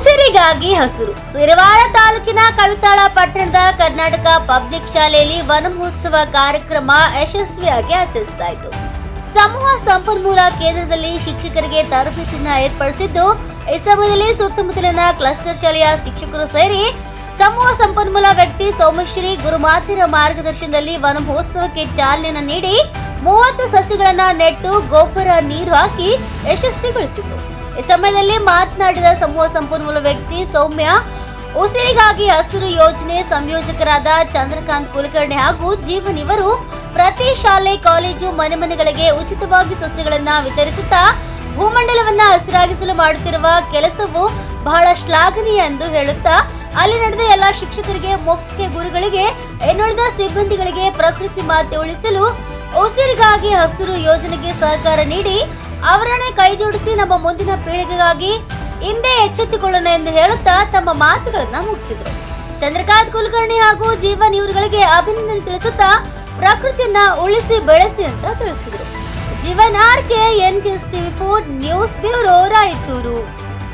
ಉಸಿರಿಗಾಗಿ ಹಸಿರು. ಸಿರಿವಾರ ತಾಲೂಕಿನ ಕವಿತಾಳ ಪಟ್ಟಣದ ಕರ್ನಾಟಕ ಪಬ್ಲಿಕ್ ಶಾಲೆಯಲ್ಲಿ ವನ ಮಹೋತ್ಸವ ಕಾರ್ಯಕ್ರಮ ಯಶಸ್ವಿಯಾಗಿ ಆಚರಿಸಲಾಯಿತು. ಸಮೂಹ ಸಂಪನ್ಮೂಲ ಕೇಂದ್ರದಲ್ಲಿ ಶಿಕ್ಷಕರಿಗೆ ತರಬೇತಿಯನ್ನ ಏರ್ಪಡಿಸಿದ್ದು, ಈ ಸಮಯದಲ್ಲಿ ಸುತ್ತಮುತ್ತಲಿನ ಕ್ಲಸ್ಟರ್ ಶಾಲೆಯ ಶಿಕ್ಷಕರು ಸೇರಿ ಸಮೂಹ ಸಂಪನ್ಮೂಲ ವ್ಯಕ್ತಿ ಸೋಮಶ್ರೀ ಗುರುಮಾತಿರ ಮಾರ್ಗದರ್ಶನದಲ್ಲಿ ವನ ಮಹೋತ್ಸವಕ್ಕೆ ಚಾಲನೆಯನ್ನು ನೀಡಿ, ಮೂವತ್ತು ಸಸಿಗಳನ್ನ ನೆಟ್ಟು ಗೊಬ್ಬರ ನೀರು ಹಾಕಿ ಯಶಸ್ವಿಗೊಳಿಸಿದರು ಈ ಸಮಯದಲ್ಲಿ ಮಾತನಾಡಿದ ಸಮೂಹ ಸಂಪನ್ಮೂಲ ವ್ಯಕ್ತಿ ಸೌಮ್ಯ, ಉಸಿರಿಗಾಗಿ ಹಸಿರು ಯೋಜನೆ ಸಂಯೋಜಕರಾದ ಚಂದ್ರಕಾಂತ್ ಕುಲಕರ್ಣಿ ಹಾಗೂ ಜೀವನ್ ಇವರು ಪ್ರತಿ ಶಾಲೆ, ಕಾಲೇಜು, ಮನೆ ಮನೆಗಳಿಗೆ ಉಚಿತವಾಗಿ ಸಸ್ಯಗಳನ್ನ ವಿತರಿಸುತ್ತಾ ಭೂಮಂಡಲವನ್ನ ಹಸಿರಾಗಿಸಲು ಮಾಡುತ್ತಿರುವ ಕೆಲಸವು ಬಹಳ ಶ್ಲಾಘನೀಯ ಎಂದು ಹೇಳುತ್ತಾ, ಅಲ್ಲಿ ನಡೆದ ಎಲ್ಲ ಶಿಕ್ಷಕರಿಗೆ, ಮುಖ್ಯ ಗುರುಗಳಿಗೆ, ಇನ್ನುಳಿದ ಸಿಬ್ಬಂದಿಗಳಿಗೆ ಪ್ರಕೃತಿ ಮಾತೆ ಉಳಿಸಲು ಉಸಿರಿಗಾಗಿ ಹಸಿರು ಯೋಜನೆಗೆ ಸಹಕಾರ ನೀಡಿ ಅವರನ್ನೇ ಕೈ ಜೋಡಿಸಿ ನಮ್ಮ ಮುಂದಿನ ಪೀಳಿಗೆಗಾಗಿ ಹಿಂದೆ ಎಚ್ಚೆತ್ತುಕೊಳ್ಳೋಣ ಎಂದು ಹೇಳುತ್ತಾ ತಮ್ಮ ಮಾತುಗಳನ್ನ ಮುಗಿಸಿದರು. ಚಂದ್ರಕಾಂತ್ ಕುಲಕರ್ಣಿ ಹಾಗೂ ಜೀವನ್ ಇವರುಗಳಿಗೆ ಅಭಿನಂದನೆ ತಿಳಿಸುತ್ತಾ ಪ್ರಕೃತಿಯನ್ನ ಉಳಿಸಿ ಬೆಳೆಸಿ ಅಂತ ತಿಳಿಸಿದರು. Jeevan R K N TV four news bureau, Raichur.